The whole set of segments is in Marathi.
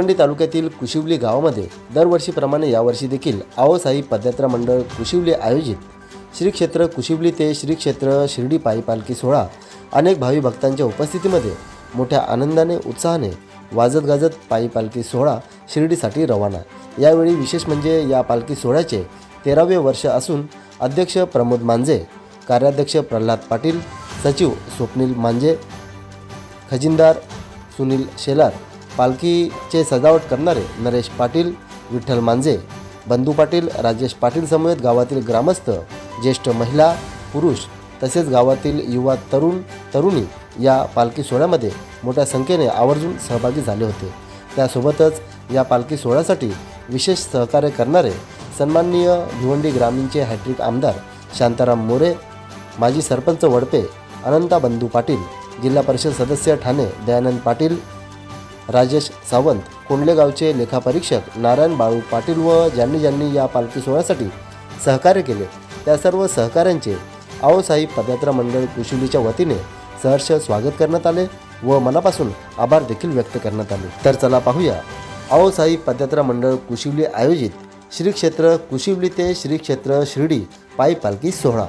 भिवंडी तालुक्यातील कुशिवली गावामध्ये दरवर्षीप्रमाणे यावर्षी देखील आओसाई पदयात्रा मंडळ कुशिवली आयोजित. श्री क्षेत्र कुशिवली ते श्री क्षेत्र शिर्डी पायी पालखी सोहळा अनेक भावी भक्तांच्या उपस्थितीमध्ये मोठ्या आनंदाने उत्साहाने वाजत गाजत पायी पालखी सोहळा शिर्डीसाठी रवाना. यावेळी विशेष म्हणजे या पालखी सोहळ्याचे तेरावे वर्ष असून अध्यक्ष प्रमोद मांजे कार्याध्यक्ष प्रल्हाद पाटील सचिव स्वप्नील मांजे खजिनदार सुनील शेलार पालखीचे सजावट करणारे नरेश पाटील विठ्ठल मांजे बंधू पाटील राजेश पाटील समवेत गावातील ग्रामस्थ ज्येष्ठ महिला पुरुष तसेच गावातील युवा तरुण तरुणी या पालखी सोहळ्यामध्ये मोठ्या संख्येने आवर्जून सहभागी झाले होते. त्यासोबतच या पालखी सोहळ्यासाठी विशेष सहकार्य करणारे सन्माननीय भिवंडी ग्रामीणचे हॅट्रिक आमदार शांताराम मोरे माजी सरपंच वडपे अनंता बंधू पाटील जिल्हा परिषद सदस्य ठाणे दयानंद पाटील राजेश सावंत कोंडलेगावचे लेखापरीक्षक नारायण बाळू पाटील व ज्यांनी ज्यांनी या पालखी सोहळ्यासाठी सहकार्य केले त्या सर्व सहकाऱ्यांचे आओसाहेब पदयात्रा मंडळ कुशिवलीच्या वतीने सहर्ष स्वागत करण्यात आले व मनापासून आभार देखील व्यक्त करण्यात आले. तर चला पाहूया. आओसाहेब पदयात्रा मंडळ कुशिवली आयोजित श्री क्षेत्र कुशिवली ते श्री क्षेत्र शिर्डी पायी पालखी सोहळा.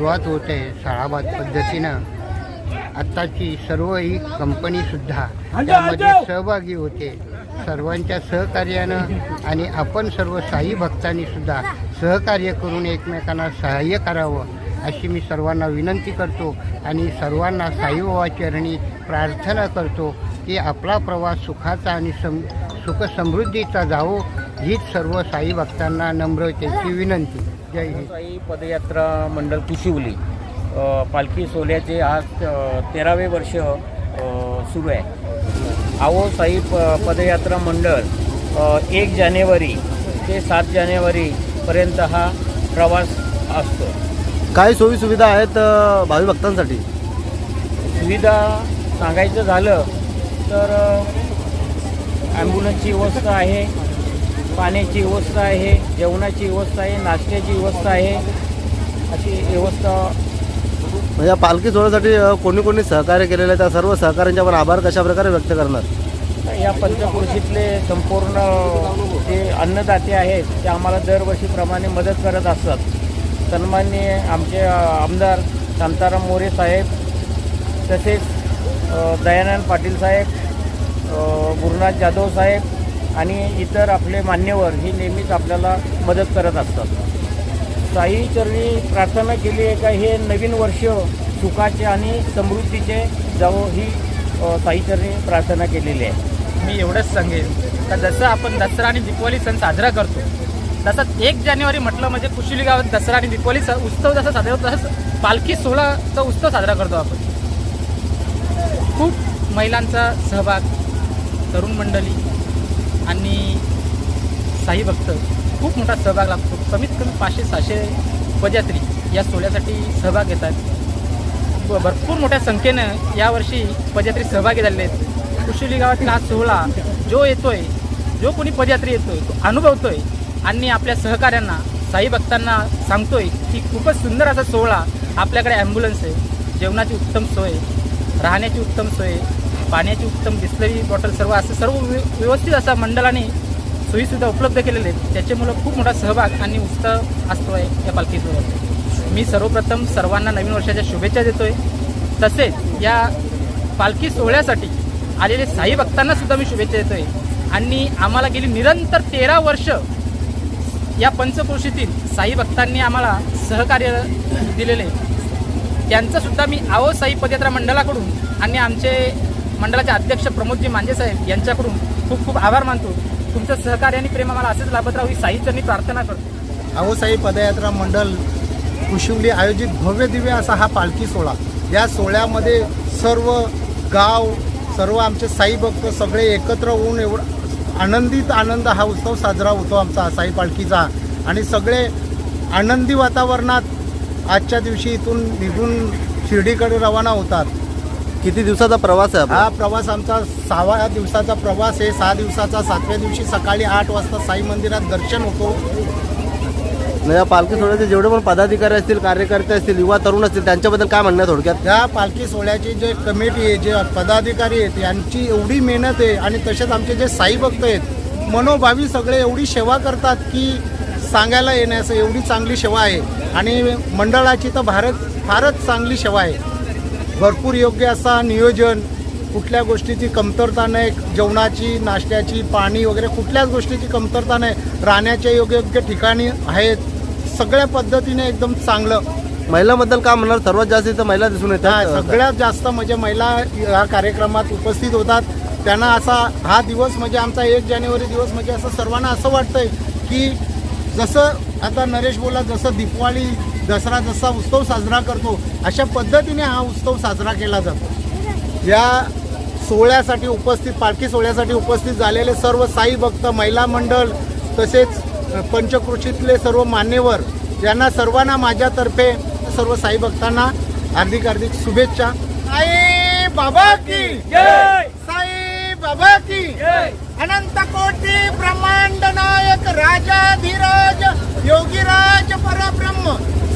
सुरुवात होते शाळाबाद पद्धतीनं. आत्ताची सर्व ही कंपनीसुद्धा त्यामध्ये सहभागी होते. सर्वांच्या सहकार्यानं आणि आपण सर्व साई भक्तांनीसुद्धा सहकार्य करून एकमेकांना सहाय्य करावं अशी मी सर्वांना विनंती करतो आणि सर्वांना साईबाबाचरणी प्रार्थना करतो की आपला प्रवास सुखाचा आणि सम सुख समृद्धीचा जावो हीच सर्व साई भक्तांना नम्रतेची विनंती. जय हिंद. साई पदयात्रा मंडळ कुशिवली पालखी सोहळ्याचे आज तेरावे वर्ष सुरू आहे. आवो साई प पदयात्रा मंडळ एक जानेवारी ते सात जानेवारीपर्यंत हा प्रवास असतो. काय सोयी सुविधा आहेत भावी भक्तांसाठी? सुविधा सांगायचं झालं तर ॲम्ब्युलन्सची व्यवस्था आहे. पाण्याची व्यवस्था आहे जेवणाची व्यवस्था आहे नाश्त्याची व्यवस्था आहे. अशी व्यवस्था म्हणजे या पालखी सोहळ्यासाठी कोणी कोणी सहकार्य केलेलं आहे? त्या सर्व सहकार्यांचे आपण आभार कशा प्रकारे व्यक्त करणार? या पंचकृषीतले संपूर्ण जे अन्नदाते आहेत ते आम्हाला दरवर्षीप्रमाणे मदत करत असतात. सन्माननीय आमचे आमदार शांताराम मोरे साहेब तसेच दयानंद पाटील साहेब गुरुनाथ जाधव साहेब आणि इतर आपले मान्यवर ही नेहमीच आपल्याला मदत करत असतात. साई चरणी प्रार्थना केली आहे का? हे नवीन वर्ष सुखाचे आणि समृद्धीचे जावं ही साई चरणी प्रार्थना केलेली आहे. मी एवढंच सांगेन. का जसं आपण दसरा आणि दीपावली सण साजरा करतो तसंच एक जानेवारी म्हटलं म्हणजे कुशिली गावात दसरा आणि दीपावली स- उत्सव जसा साजरा होतो तसंच पालखी सोहळाचा उत्सव साजरा करतो आपण. खूप महिलांचा सहभाग तरुण मंडळी आणि साई भक्त खूप मोठा सहभाग लागतो कमीत कमी पाचशे सहाशे पदयात्री या सोहळ्यासाठी सहभाग घेतात. भरपूर मोठ्या संख्येनं यावर्षी पदयात्री सहभागी झालेले आहेत. कुशिली गावातील हा सोहळा जो येतोय जो कोणी पदयात्री येतोय तो अनुभवतोय आणि आपल्या सहकाऱ्यांना साई भक्तांना सांगतोय की खूपच सुंदर असा सोहळा आपल्याकडे ॲम्ब्युलन्स आहे. जेवणाची उत्तम सोय राहण्याची उत्तम सोय पाण्याची उत्तम बिस्लरी बॉटल सर्व असं सर्व व्यवस्थित असा मंडळाने सोयीसुद्धा उपलब्ध केलेले आहेत. त्याच्यामुळं खूप मोठा सहभाग आणि उत्साह असतो आहे या पालखी सोहळ्यात मी सर्वप्रथम सर्वांना नवीन वर्षाच्या शुभेच्छा देतो आहे तसेच या पालखी सोहळ्यासाठी आलेले साई भक्तांना सुद्धा मी शुभेच्छा देतो आहे आणि आम्हाला गेली निरंतर तेरा वर्ष या पंचक्रोशीतील साई भक्तांनी आम्हाला सहकार्य दिलेले त्यांचंसुद्धा मी आवो साई पदयात्रा मंडळाकडून आणि आमचे मंडळाचे अध्यक्ष प्रमोदजी मांजे साहेब यांच्याकडून खूप खूप आभार मानतो. तुमचं सहकार्य आणि प्रेम आम्हाला असेच लाभत राहू ही साईचरणी प्रार्थना करतो. आहोसाई पदयात्रा मंडळ कुशिवली आयोजित भव्य दिव्य असा हा पालखी सोहळा. या सोहळ्यामध्ये सर्व गाव सर्व आमचे साई भक्त सगळे एकत्र होऊन एवढा आनंदित आनंद हा उत्सव साजरा होतो आमचा साई पालखीचा. आणि सगळे आनंदी वातावरणात आजच्या दिवशी इथून निघून शिर्डीकडे रवाना होतात. किती दिवसाचा प्रवास आहे हा? प्रवास आमचा सहाव्या दिवसाचा प्रवास आहे. सहा दिवसाचा सातव्या दिवशी सकाळी आठ वाजता साई मंदिरात दर्शन होतो. म्हणजे या पालखी सोहळ्याचे जेवढे पण पदाधिकारी असतील कार्यकर्ते असतील युवा तरुण असतील त्यांच्याबद्दल काय म्हणणं थोडक्यात? या पालखी सोहळ्याची जे कमिटी आहे जे पदाधिकारी आहेत यांची एवढी मेहनत आहे आणि तसेच आमचे जे साई भक्त आहेत मनोभावी सगळे एवढी सेवा करतात की सांगायला येण्याचं एवढी चांगली सेवा आहे. आणि मंडळाची तर भारत फारच चांगली सेवा आहे. भरपूर योग्य असा नियोजन कुठल्या गोष्टीची कमतरता नाही जेवणाची नाश्त्याची पाणी वगैरे कुठल्याच गोष्टीची कमतरता नाही. राहण्याचे योग्य योग्य ठिकाणी आहेत. सगळ्या पद्धतीने एकदम चांगलं. महिलांबद्दल काय म्हणणार सर्वात जास्त इथं महिला दिसून येतात. सगळ्यात जास्त म्हणजे महिला या कार्यक्रमात उपस्थित होतात. त्यांना असा हा दिवस म्हणजे आमचा एक जानेवारी दिवस म्हणजे असं सर्वांना असं वाटतंय की जसं आता नरेश बोला जसं दिवाळी दसरा जसा उत्सव साजरा करतो अशा पद्धतीने हा उत्सव साजरा केला जातो. या सोहळ्यासाठी उपस्थित पालखी सोहळ्यासाठी उपस्थित झालेले सर्व साई भक्त महिला मंडळ तसेच पंचकृषीतले सर्व मान्यवर यांना सर्वांना माझ्यातर्फे सर्व साई भक्तांना हार्दिक हार्दिक शुभेच्छा. साई बाबा की साई बाबा की अनंत कोटी ब्रह्मांड नायक राजाधिराज योगीराज परब्रह्म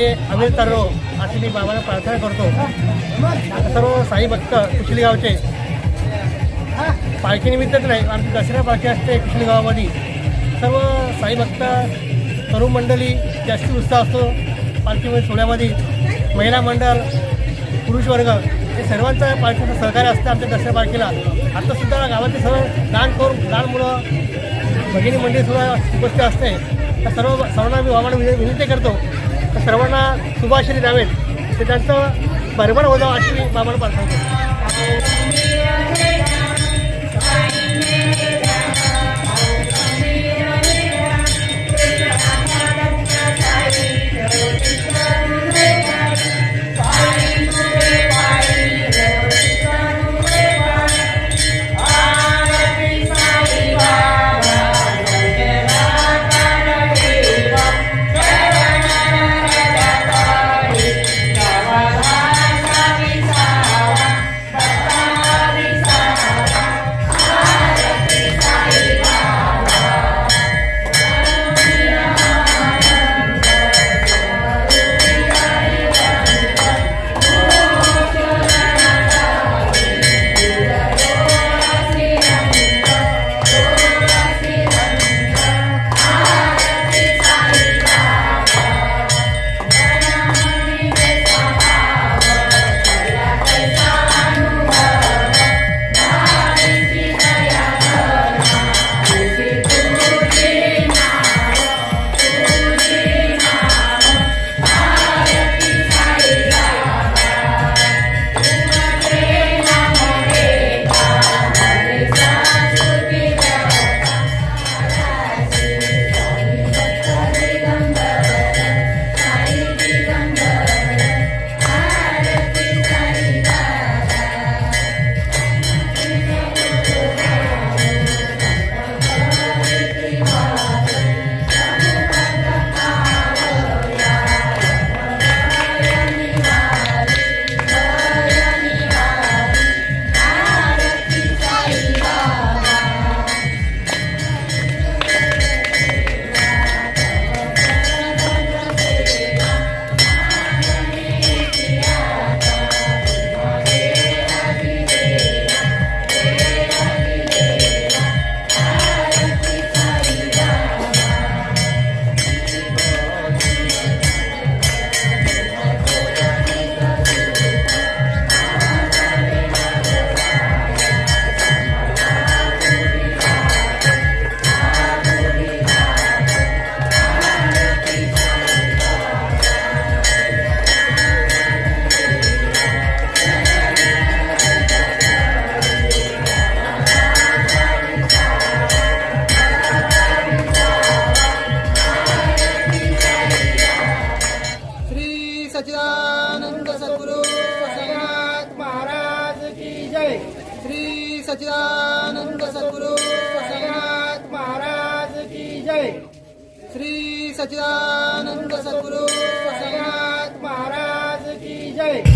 कार्य आम्ही करलो अशी मी बाबाला प्रार्थना करतो. सर्व साई भक्त कुशलीगावचे. पालखीनिमित्तच नाही आमची दसऱ्या पालखी असते कुशलीगावामध्ये. सर्व साई भक्त तरुण मंडळी जास्ती उत्साह असतो पालखीमध्ये सोहळ्यामध्ये. महिला मंडळ पुरुष वर्ग हे सर्वांचं पालखीचं सहकार्य असतं आमच्या दसऱ्या पालखीला. आत्तासुद्धा गावातील सर्व लहान करून लहान मुलं भगिनी मंडळीसुद्धा उपस्थित असते. तर सर्व सर्वांना मी बाबांना विनंती करतो. तर सर्वांना शुभाश्री द्यावेत. ते त्यांचं बरोबर होतं अशी मी बाबांना प्रार्थना Okay.